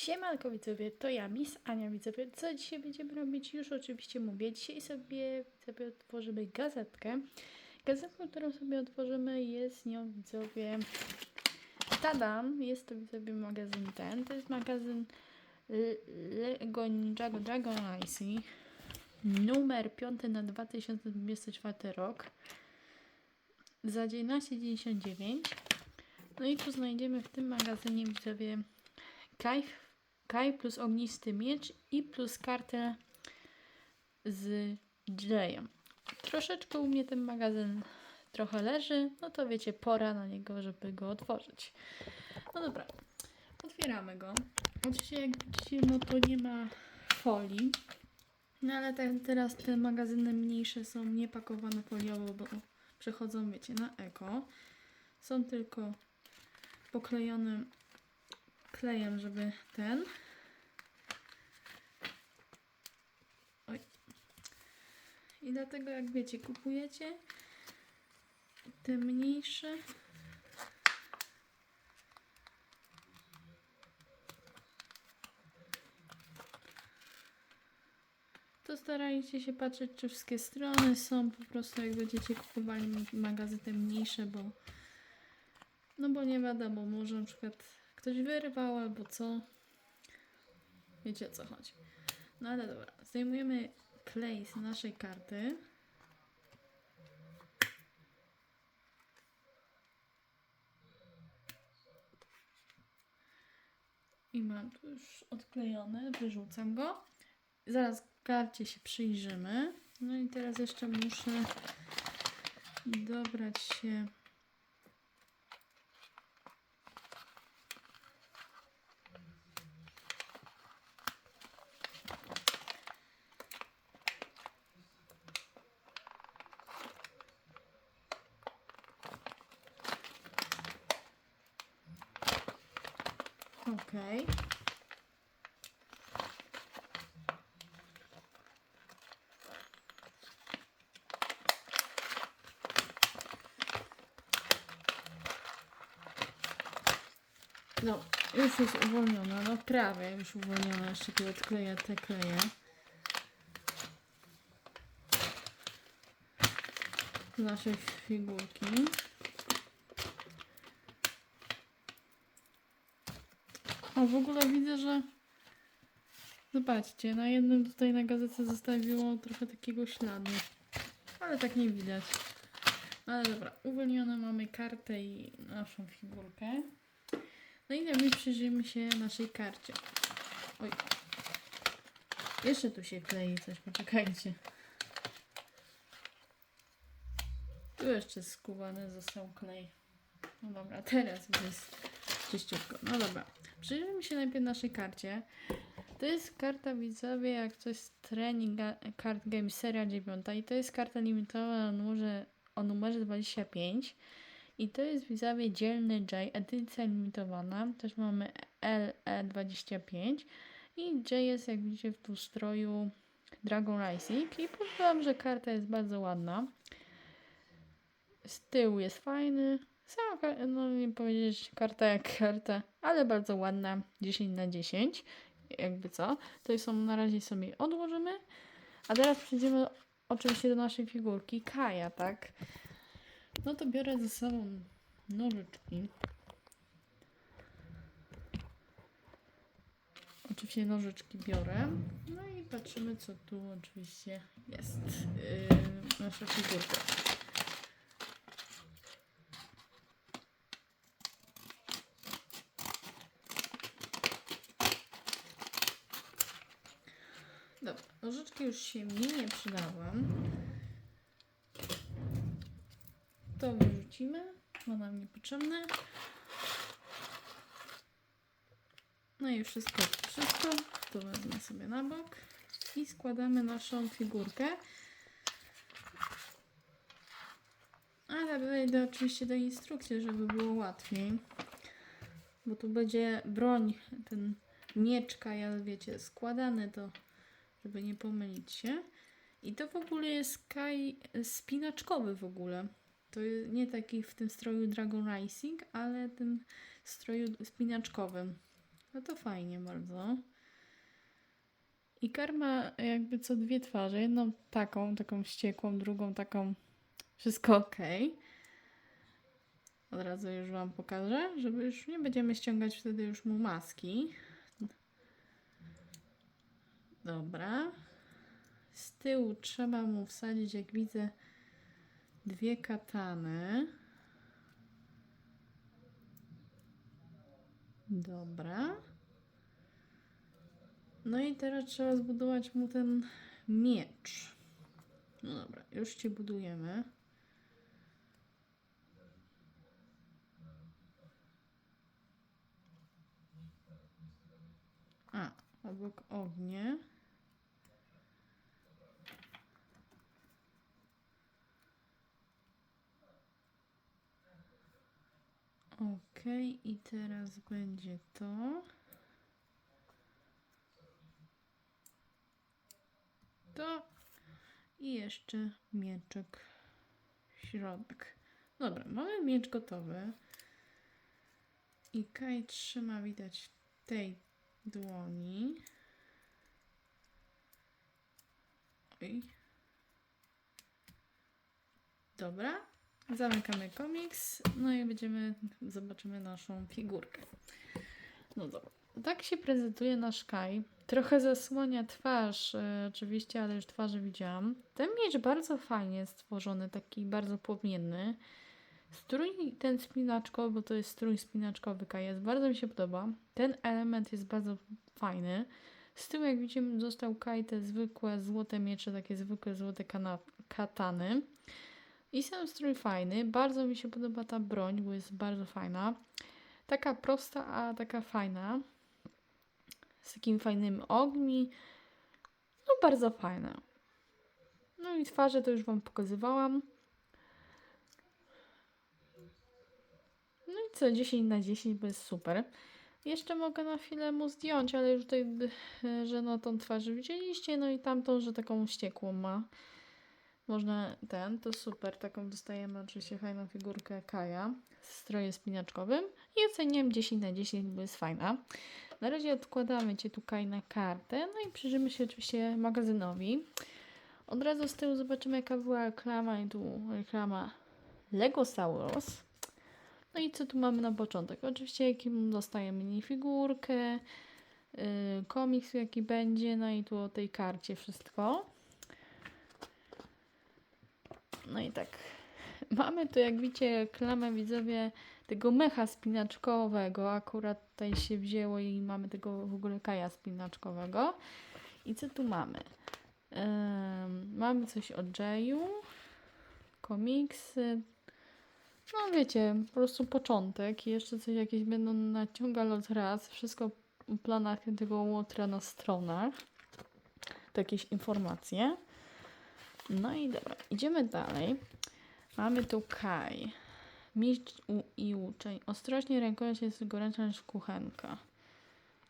Siemanko widzowie, to ja, Miss Ania widzowie. Co dzisiaj będziemy robić? Już oczywiście mówię. Dzisiaj sobie widzowie otworzymy gazetkę. Gazetkę, którą sobie otworzymy jest nią widzowie Tadam! Jest to widzowie magazyn ten. To jest magazyn Lego Ninjago Dragon Icy numer 5 na 2024 rok za 11,99 no i tu znajdziemy w tym magazynie widzowie Kaj, Kaj plus ognisty miecz i plus kartę z Jayem. Troszeczkę u mnie ten magazyn trochę leży, no to wiecie, pora na niego, żeby go otworzyć. No dobra, otwieramy go. Oczywiście jak widzicie, no to nie ma folii. No ale te, teraz te magazyny mniejsze są niepakowane foliowo, bo przechodzą, wiecie, na eko. Są tylko poklejone klejem, żeby ten. Oj. I dlatego, jak wiecie, kupujecie te mniejsze. To starajcie się patrzeć, czy wszystkie strony są po prostu, jak będziecie kupowali magazyny mniejsze, bo no bo nie wiadomo, może na przykład ktoś wyrwał albo co. Wiecie o co chodzi. No ale dobra, zdejmujemy klej z naszej karty. I mam tu już odklejone, wyrzucam go. Zaraz karcie się przyjrzymy. No i teraz jeszcze muszę dobrać się Okej. No, już jest uwolniona, no prawie już uwolniona, jeszcze tu odkleję te kleje. Naszej figurki. O, w ogóle widzę, że zobaczcie, na jednym tutaj na gazecie zostawiło trochę takiego śladu. Ale tak nie widać. Ale dobra, uwolnione mamy kartę i naszą figurkę. No i najpierw przyjrzyjmy się naszej karcie. Oj. Jeszcze tu się klei coś, poczekajcie. Tu jeszcze skubany został klej. No dobra, teraz już jest czyściutko. No dobra. Przyjrzyjmy się najpierw naszej karcie. To jest karta widzowie, jak coś z Training Card Game seria 9 i to jest karta limitowana o numerze, o numerze 25 i to jest widzowie dzielny J, edycja limitowana. Też mamy LE25 i J jest jak widzicie w tu stroju Dragon Rising i powiem że karta jest bardzo ładna. Z tyłu jest fajny. Sama, no nie powiedzieć karta jak karta, ale bardzo ładna, 10 na 10, jakby co. To są na razie sobie odłożymy, a teraz przejdziemy oczywiście do naszej figurki Kaja, tak? No to biorę ze sobą nożyczki. Oczywiście nożyczki biorę. No i patrzymy, co tu oczywiście jest. Yy, nasza figurka. Dobra, nożyczki już się mi nie przydały. To wyrzucimy, bo nam niepotrzebne. No i wszystko, wszystko. To wezmę sobie na bok i składamy naszą figurkę. Ale wejdę oczywiście do instrukcji, żeby było łatwiej. Bo tu będzie broń, ten mieczka, ja wiecie, składany to, żeby nie pomylić się. I to w ogóle jest kaj spinaczkowy w ogóle. To nie taki w tym stroju Dragon Rising, ale tym stroju spinaczkowym. No to fajnie bardzo. I karma jakby co dwie twarze. Jedną taką, taką wściekłą, drugą taką wszystko ok. Od razu już Wam pokażę, żeby już nie będziemy ściągać wtedy już mu maski. Dobra. Z tyłu trzeba mu wsadzić, jak widzę, dwie katany. Dobra. No i teraz trzeba zbudować mu ten miecz. No dobra, już ci budujemy. A, obok ognie. Ok, i teraz będzie to. To i jeszcze mieczek środek. Dobra, mamy miecz gotowy. I Kaj trzyma widać tej dłoni. Oj. Dobra. Zamykamy komiks. No i będziemy, zobaczymy naszą figurkę. No dobra. Tak się prezentuje nasz Kaj. Trochę zasłania twarz, e, oczywiście, ale już twarzy widziałam. Ten miecz bardzo fajnie stworzony, taki bardzo płomienny. Strój ten spinaczkowy, bo to jest strój spinaczkowy Kajas, bardzo mi się podoba. Ten element jest bardzo fajny. Z tyłu, jak widzimy, został Kaj te zwykłe złote miecze, takie zwykłe złote katany. I sam strój fajny. Bardzo mi się podoba ta broń, bo jest bardzo fajna. Taka prosta, a taka fajna. Z takimi fajnymi ogni. No bardzo fajna. No i twarze to już Wam pokazywałam. No i co, 10 na 10, bo jest super. Jeszcze mogę na chwilę mu zdjąć, ale już tutaj, y, że no tą twarz widzieliście, no i tamtą, że taką wściekłą ma. Można ten, to super, taką dostajemy oczywiście fajną figurkę Kaja z strojem spinaczkowym i oceniam 10 na 10, bo jest fajna. Na razie odkładamy Cię tutaj na kartę, no i przyjrzymy się oczywiście magazynowi. Od razu z tyłu zobaczymy jaka była reklama i tu reklama Lego Sauros. No i co tu mamy na początek? Oczywiście jakim dostajemy minifigurkę, yy, komiks jaki będzie, no i tu o tej karcie wszystko. No i tak, mamy tu jak widzicie reklamę widzowie tego mecha spinaczkowego, akurat tutaj się wzięło i mamy tego w ogóle kaja spinaczkowego. I co tu mamy? Mamy coś o Jayu, komiksy, no wiecie, po prostu początek jeszcze coś jakieś będą naciągać raz, wszystko w planach tego łotra na stronach, to jakieś informacje. No i dobra, idziemy dalej. Mamy tu Kai. Mistrz i uczeń. Ostrożnie rękojeść jest gorętsza niż kuchenka.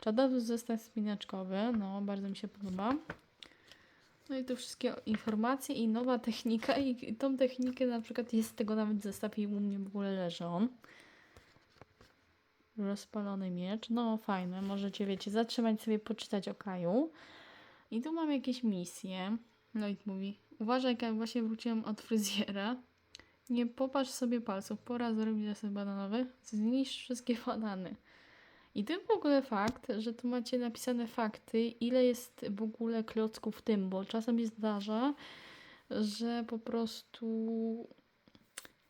Czadowy zestaw spinaczkowy. No, bardzo mi się podoba. No i tu wszystkie informacje i nowa technika. I tą technikę na przykład jest z tego nawet zestaw i u mnie w ogóle on. Rozpalony miecz. No fajne. Możecie, wiecie, zatrzymać sobie, poczytać o Kaju. I tu mam jakieś misje. Lloyd mówi, uważaj, jak właśnie wróciłem od fryzjera. Nie popatrz sobie palców, pora zrobić zasyp bananowy. Zniszcz wszystkie banany. I to w ogóle fakt, że tu macie napisane fakty, ile jest w ogóle klocków w tym, bo czasem się zdarza, że po prostu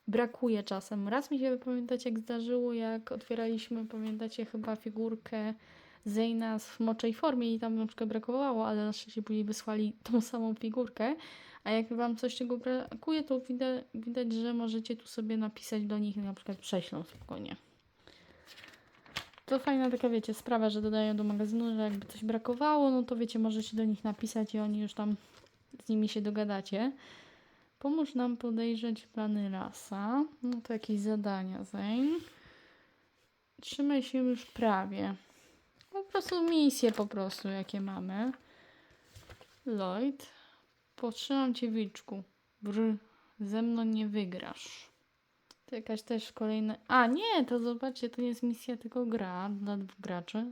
brakuje czasem. Raz mi się pamiętacie, jak zdarzyło, jak otwieraliśmy, pamiętacie chyba figurkę Zeyna w moczej formie i tam na przykład brakowało, ale na szczęście później wysłali tą samą figurkę. A jak Wam coś czego brakuje, to widać, widać, że możecie tu sobie napisać do nich i na przykład prześlą spokojnie. To fajna taka, wiecie, sprawa, że dodają do magazynu, że jakby coś brakowało, no to wiecie, możecie do nich napisać i oni już tam z nimi się dogadacie. Pomóż nam podejrzeć plany rasa. No to jakieś zadania, Zane. Trzymaj się już prawie. Po prostu misje po prostu, jakie mamy. Lloyd. Potrzymam cię, wilczku. Brr, ze mną nie wygrasz. To jakaś też kolejna... A, nie, to zobaczcie, to nie jest misja, tylko gra dla dwóch graczy.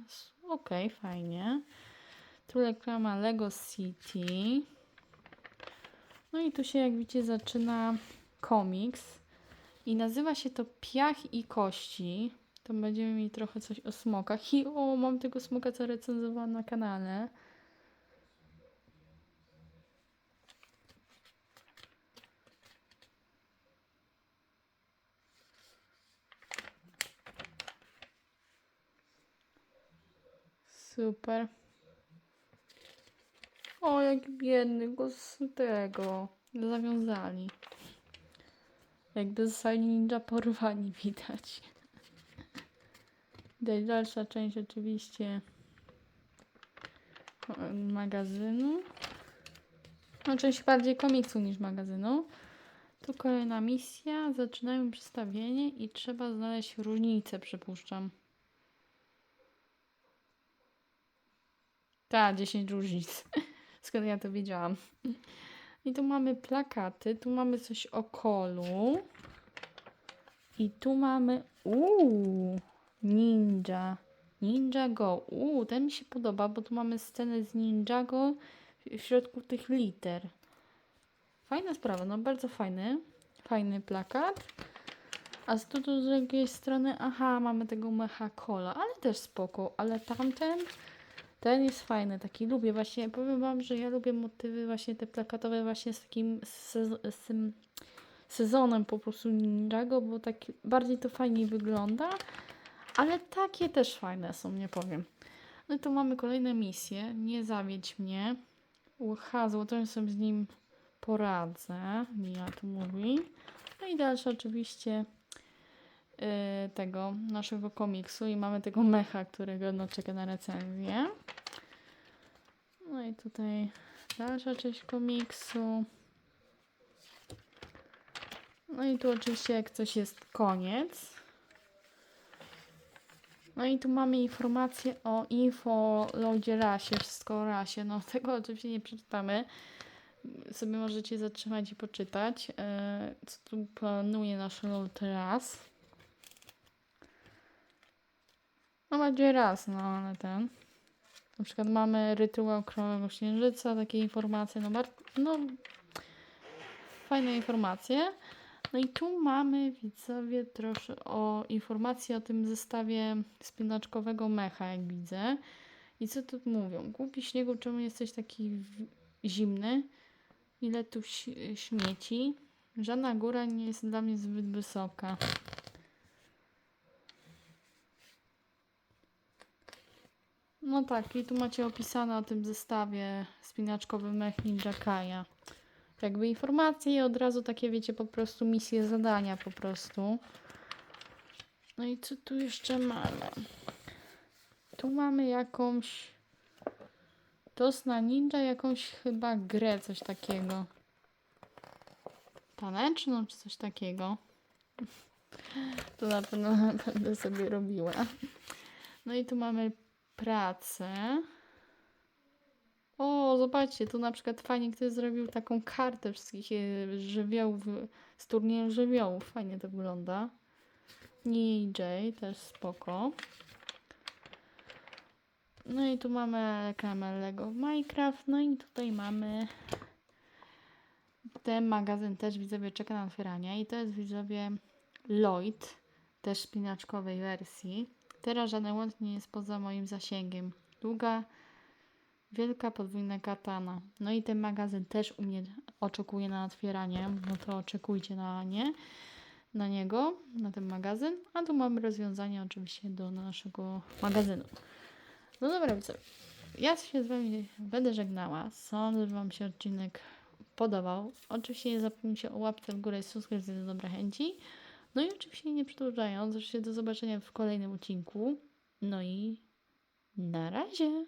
Okej, fajnie. Tu reklama Lego City. No i tu się, jak widzicie, zaczyna komiks. I nazywa się to Piach i Kości. To będziemy mieli trochę coś o smokach. I o, mam tego smoka, co recenzowałam na kanale. Super. O, jak biedny, go z tego zawiązali. Jakby zostali ninja porwani, widać. Dalej, dalsza część oczywiście magazynu. No, część bardziej komiksu niż magazynu. Tu kolejna misja. Zaczynamy przedstawienie i trzeba znaleźć różnicę, przypuszczam. Tak, 10 różnic. Skąd ja to wiedziałam. I tu mamy plakaty, tu mamy coś o kolu. I tu mamy. Uuu, Ninja. Ninja Go. Uuu, ten mi się podoba, bo tu mamy scenę z Ninjago w środku tych liter. Fajna sprawa, no bardzo fajny. Fajny plakat. A z tu z drugiej strony, aha, mamy tego mecha kola, ale też spoko. Ale tamten, ten jest fajny, taki lubię właśnie. Powiem wam, że ja lubię motywy właśnie te plakatowe właśnie z takim sez- z tym sezonem po prostu Ninjago, bo tak bardziej to fajniej wygląda. Ale takie też fajne są, nie powiem. No i tu mamy kolejne misje. Nie zawiedź mnie. Hasło, to sobie z nim poradzę. Mija tu mówi. No i dalsze oczywiście tego naszego komiksu i mamy tego mecha, którego no, czeka na recenzję. No i tutaj dalsza część komiksu. No i tu oczywiście jak coś jest koniec. No i tu mamy informację o infolodzie rasie, wszystko o rasie. No tego oczywiście nie przeczytamy. Sobie możecie zatrzymać i poczytać, e, co tu planuje nasz lord ras. No bardziej raz, no ale ten. Na przykład mamy rytuał królowego księżyca, takie informacje, no bardzo, no fajne informacje. No i tu mamy, widzowie, troszkę o informacji o tym zestawie spinaczkowego mecha, jak widzę. I co tu mówią? Głupi śniegu, czemu jesteś taki zimny? Ile tu śmieci? Żadna góra nie jest dla mnie zbyt wysoka. No tak, i tu macie opisane o tym zestawie spinaczkowym mech Ninja Kaja jakby informacje i od razu takie, wiecie, po prostu misje, zadania po prostu. No i co tu jeszcze mamy? Tu mamy jakąś Tos na ninja, jakąś chyba grę, coś takiego. Taneczną, czy coś takiego. To na pewno będę sobie robiła. No i tu mamy pracę. O, zobaczcie, tu na przykład fajnie ktoś zrobił taką kartę wszystkich e, żywiołów z turnieju żywiołów. Fajnie to wygląda. NJ też spoko. No i tu mamy reklamę Lego Minecraft. No i tutaj mamy ten magazyn też widzowie czeka na otwieranie i to jest widzowie Lloyd, też spinaczkowej wersji. Teraz żaden łąd nie jest poza moim zasięgiem. Długa Wielka podwójna katana. No i ten magazyn też u mnie oczekuje na otwieranie, no to oczekujcie na nie, na niego, na ten magazyn. A tu mamy rozwiązanie oczywiście do naszego magazynu. No dobra, widzowie. Ja się z Wami będę żegnała. Sądzę, że Wam się odcinek podobał. Oczywiście nie zapomnijcie o łapce w górę i subskrypcji do dobrej chęci. No i oczywiście nie przedłużając, oczywiście do zobaczenia w kolejnym odcinku. No i na razie.